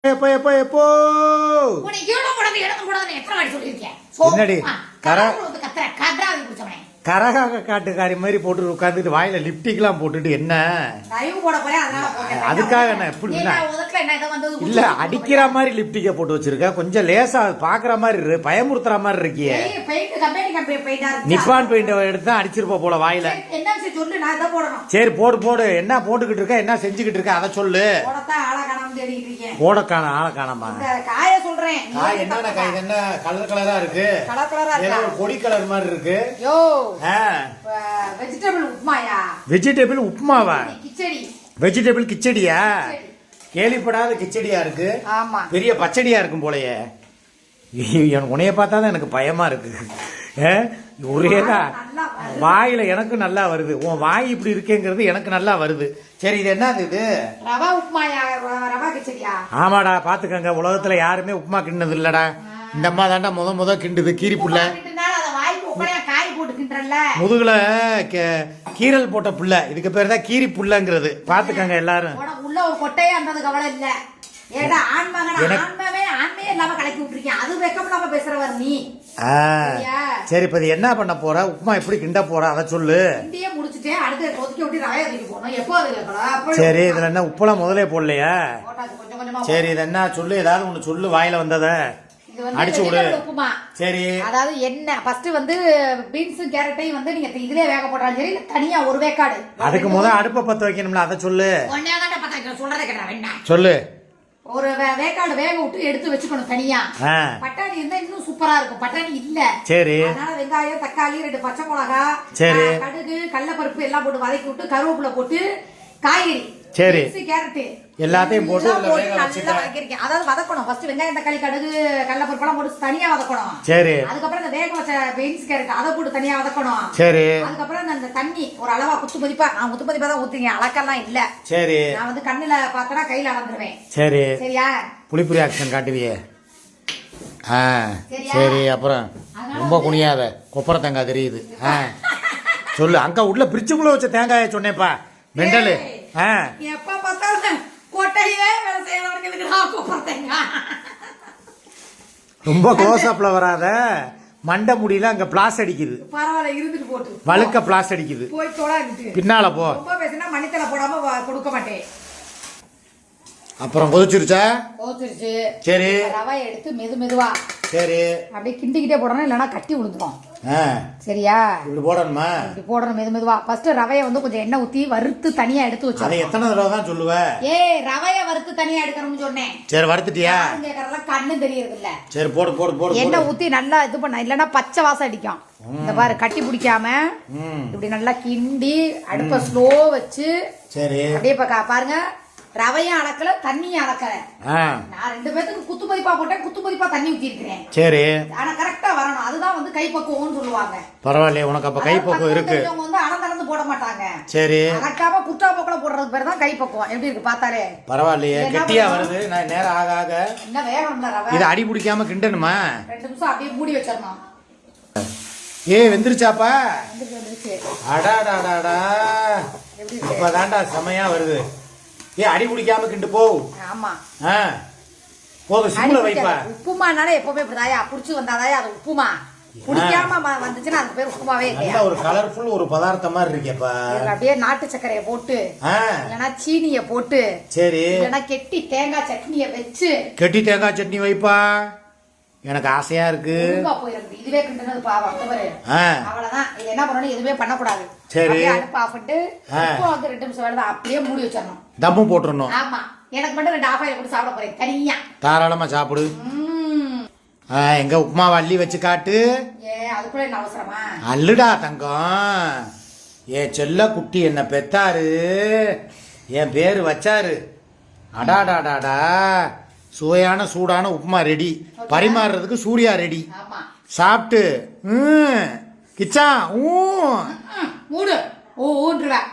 எப்போ எப்போ எப்போ? என்னடி? கர- கத்ராவி பிடிச்சவனே. கரகாக காட்டுக்காரி மாதிரி போட்டு உட்காந்துட்டு வாயில லிப்டிக்லாம் போட்டுட்டு என்ன? போட அதுக்காக என்ன? எப்படி இல்ல. அடிக்கிற மாதிரி லிப்டிக்கை போட்டு வச்சிருக்க. கொஞ்சம் லேசா பாக்குற மாதிரி பயமுறுத்துற மாதிரி இருக்கியே. நிப்பான் பெயிண்ட் எடுத்து தான் அடிச்சிருப்ப போல வாயில. சரி போடு போடு. என்ன போட்டுக்கிட்டு இருக்க? என்ன செஞ்சுக்கிட்டு இருக்க? அதை சொல்லு. காணாம போட காண ஆள காணாமா. காய சொல்றேன். காய் என்ன என்னென்ன காய்? என்ன? கலர் கலரா இருக்கு? கலர் இருக்கா? கொடி கலர் மாதிரி இருக்கு. யோ. வெஜிடபிள் உப்புமாயா வெஜிடபிள் உப்புமாவா கிச்சடி. வெஜிடபிள் கிச்சடியா? கேள்விப்படாத கிச்சடியா இருக்கு? ஆமா. பெரிய பச்சடியா இருக்கும் போலயே. எனக்கு உன்னைய பார்த்தா தான் எனக்கு பயமா இருக்கு. நல்லா வருது. வாயில எனக்கு நல்லா வருது. உன் வாய் இப்படி இருக்கேங்கிறது எனக்கு நல்லா வருது. சரி இது என்னது இது? ரவா உப்புமாயா ர- ரவா கிச்சடியா? ஆமாடா பாத்துக்கங்க. உலகத்துல யாருமே உப்புமா கிண்ணது இல்லடா. இந்த அம்மா தாண்டா முத முத கிண்டுது கீரி புள்ள முதுகுல கீரல் போட்ட புள்ள. இதுக்கு பேர் தான் கீரி புள்ளங்கிறது. பாத்துக்கங்க எல்லாரும். உள்ள ஒரு கொட்டையே அந்தது கவலை இல்ல. ஏடா ஆண் மகன்? எனக்கு- ஆண்மவே ஆண்மையே இல்லாம கலக்கி விட்டுருக்கேன் அது வெக்கம் இல்லாம பேசுறவர் நீ. ஆ, சரியா? சரி இப்ப என்ன பண்ண போற? உப்புமா எப்படி கிண்ட போற? அதை சொல்லு. இந்தியே முடிச்சுட்டேன் அடுத்து கொதிக்க விட்டு ரவைய தூக்கி போகணும் எப்போ அது கேட்கலாம் அப்போ சரி இதுல என்ன உப்பெல்லாம் முதலே போடலையா? சரி இது என்ன சொல்லு? ஏதாவது ஒண்ணு சொல்லு வாயில வந்தத. இது வந்து அடிச்சு விடு. உப்புமா. சரி. அதாவது என்ன ஃபர்ஸ்ட் வந்து பீன்ஸும் கேரட்டையும் வந்து நீங்க இதுலயே வேக போட்டாலும் சரி இல்ல தனியா ஒரு வேக்காடு. அதுக்கு முத அடுப்பை பத்த வைக்கணும்ல அதை சொல்லு. ஒன்னே தான் பத்தாயிரம் சொல்றதை கேட்டா என்ன சொல்லு. ஒரு வேக்காடு வேக விட்டு எடுத்து வச்சுக்கணும் தனியா. பட்டாணி இருந்தா இன்னும் சூப்பரா இருக்கும். பட்டாணி இல்ல. சரி. அதனால வெங்காயம் தக்காளி ரெண்டு பச்சை மிளகா சரி. கடுகு கடலப்பருப்பு எல்லாம் போட்டு வதக்கி விட்டு கருவேப்பிலை போட்டு காய்கறி. சரி. பீன்ஸ், கேரட் எல்லாத்தையும் போட்டு அதாவது வதக்கணும். ஃபர்ஸ்ட் வெங்காயம் தக்காளி கடுகு கடலப்பருப்பு எல்லாம் போட்டு தனியா வதக்கணும். சரி. அதுக்கப்புறம் இந்த வேக வச்ச பீன்ஸ் கேரட் அதை போட்டு தனியா வதக்கணும். சரி. அதுக்கப்புறம் இந்த- தண்ணி ஒரு அளவா குத்து மதிப்பா நான் குத்து மதிப்பா தான் ஊத்துங்க அளக்கெல்லாம் இல்ல. சரி. நான் வந்து கண்ணுல பார்த்தனா கையில அளந்துருவேன். சரி. சரியா? புளிப்புரி ஆக்ஷன் காட்டுவியே. ஆ? சரி அப்புறம். ரொம்ப குனியாத. கொப்பரை தேங்காய் தெரியுது. ஆ. சொல்லு அங்க உள்ள பிரிட்ஜுக்குள்ள வச்ச தேங்காய சொன்னேப்பா மெண்டலு. ஆ. எப்ப பார்த்தாலும் கொட்டையே வேலை செய்யறவனுக்கு இதுக்கு நான் கூப்பிடுறேங்க? ரொம்ப க்ளோஸ்அப்ல வராத. மண்டை முடியல அங்க பிளாஸ் அடிக்குது. பரவாயில்ல இருந்துட்டு போட்டு. வழுக்க பிளாஸ் அடிக்குது. போய் தொடாதுட்டு பின்னால போ. ரொம்ப பேசினா மணித்தலை போடாம கொடுக்க மாட்டேன். அப்புறம் கொதிச்சிருச்சா? கோச்சிருச்சு சரி. ரவை எடுத்து மெது மெதுவா. சரி. அப்படியே கிண்டிக்கிட்டே போடணும் இல்லைன்னா கட்டி விழுந்துடும் சரியா? இப்படி போடணுமா? இப்படி போடணும் மெது மெதுவா. ஃபர்ஸ்ட் ரவையை வந்து கொஞ்சம் எண்ணெய் ஊத்தி வறுத்து தனியா எடுத்து அதை வச்சிடணும் எத்தனை தடவை தான் சொல்லுவ? ஏய் ரவைய வறுத்து தனியா எடுக்கணும்னு சொன்னேன். சரி வறுத்துட்டியா? கேட்கறதெல்லாம் கண்ணு தெரியறது இல்ல சரி போடு போடு போடு எண்ணெய் ஊத்தி நல்லா இது பண்ண இல்லைன்னா பச்சை வாசம் அடிக்கும். இந்த பாரு கட்டி பிடிக்காம இப்படி நல்லா கிண்டி அடுப்பை ஸ்லோ வச்சு சரி. அப்படியே பாருங்க. ரவையும் அளக்கல தண்ணியும் அளக்கல நான் ரெண்டு பேத்துக்கு குத்து மதிப்பா போட்டேன் குத்து மதிப்பா தண்ணி ஊத்தி இருக்கிறேன் சரி. ஆனா கரெக்டா வரணும். அதுதான் வந்து கைப்பக்குவம்னு சொல்லுவாங்க. பரவாயில்லையே உனக்கு அப்ப கைப்பக்குவம் இருக்கு. தெரிஞ்சவங்க வந்து அளந்தளந்து போட மாட்டாங்க. சரி. அளக்காம புட்டா போக்கல போடுறது பேர் தான் கைப்பக்குவம். எப்படி இருக்கு பார்த்தாலே? பரவாயில்லையே கெட்டியா? வருது. நான் நேரம் ஆக ஆக. என்ன வேகணும்ல ரவை? இது அடி பிடிக்காம கிண்டணுமா? ரெண்டு நிமிஷம் அப்படியே மூடி வச்சிடணும். ஏ வெந்துருச்சாப்பா? வந்துருச்சு வந்துருச்சு. அடாடாடாடா. இப்பதான்டா செமையா வருது. ஏ அடி பிடிக்காம கிண்டு போ. ஆமா. ஆ போதும் சிம்ல வைப்பா. உப்புமானாலே எப்பவுமே இப்படிதாயா புடிச்சு வந்தாதாயா அது உப்புமா. குடிக்காம வந்துச்சுன்னா அதுக்கு பேர் உப்புமாவே நல்ல ஒரு கலர்ஃபுல் ஒரு பதார்த்தம் மாதிரி இருக்கேப்பா. அப்படியே நாட்டு சர்க்கரையை போட்டு ஆ. இல்லைன்னா சீனிய போட்டு சரி. இல்லைன்னா கெட்டி தேங்காய் சட்னிய வச்சு கெட்டி தேங்காய் சட்னி வைப்பா. எனக்கு ஆசையா இருக்கு. இதுவே கிண்டுனது பாவம் அவ்வளவுதான். இது என்ன பண்ணணும்? எதுவுமே பண்ணக்கூடாது. சரி. அடுப்பு ஆஃப் பண்ணிட்டு வந்து ரெண்டு நிமிஷம் வேலை அப்படியே மூடி வச்சிடணும். தம்மு போட்டுறணும். ஆமா. எனக்கு மட்டும் ரெண்டு ஆஃப் ஆயில் போட்டு சாப்பிட போறேன். தனியா. தாராளமா சாப்பிடு. எங்க உப்புமாவை அள்ளி வச்சு காட்டு. ஏ அதுக்குள்ள என்ன அவசரமா? அல்லுடா தங்கம். என் செல்ல குட்டி என்ன பெத்தாரு? என் பேரு வச்சாரு. அடாடாடாடா. சுவையான சூடான உப்புமா ரெடி பரிமாறுறதுக்கு சூர்யா ரெடி சாப்பிட்டு கிச்சா ஊ. மூடு. ஓ ஊன்றுவேன்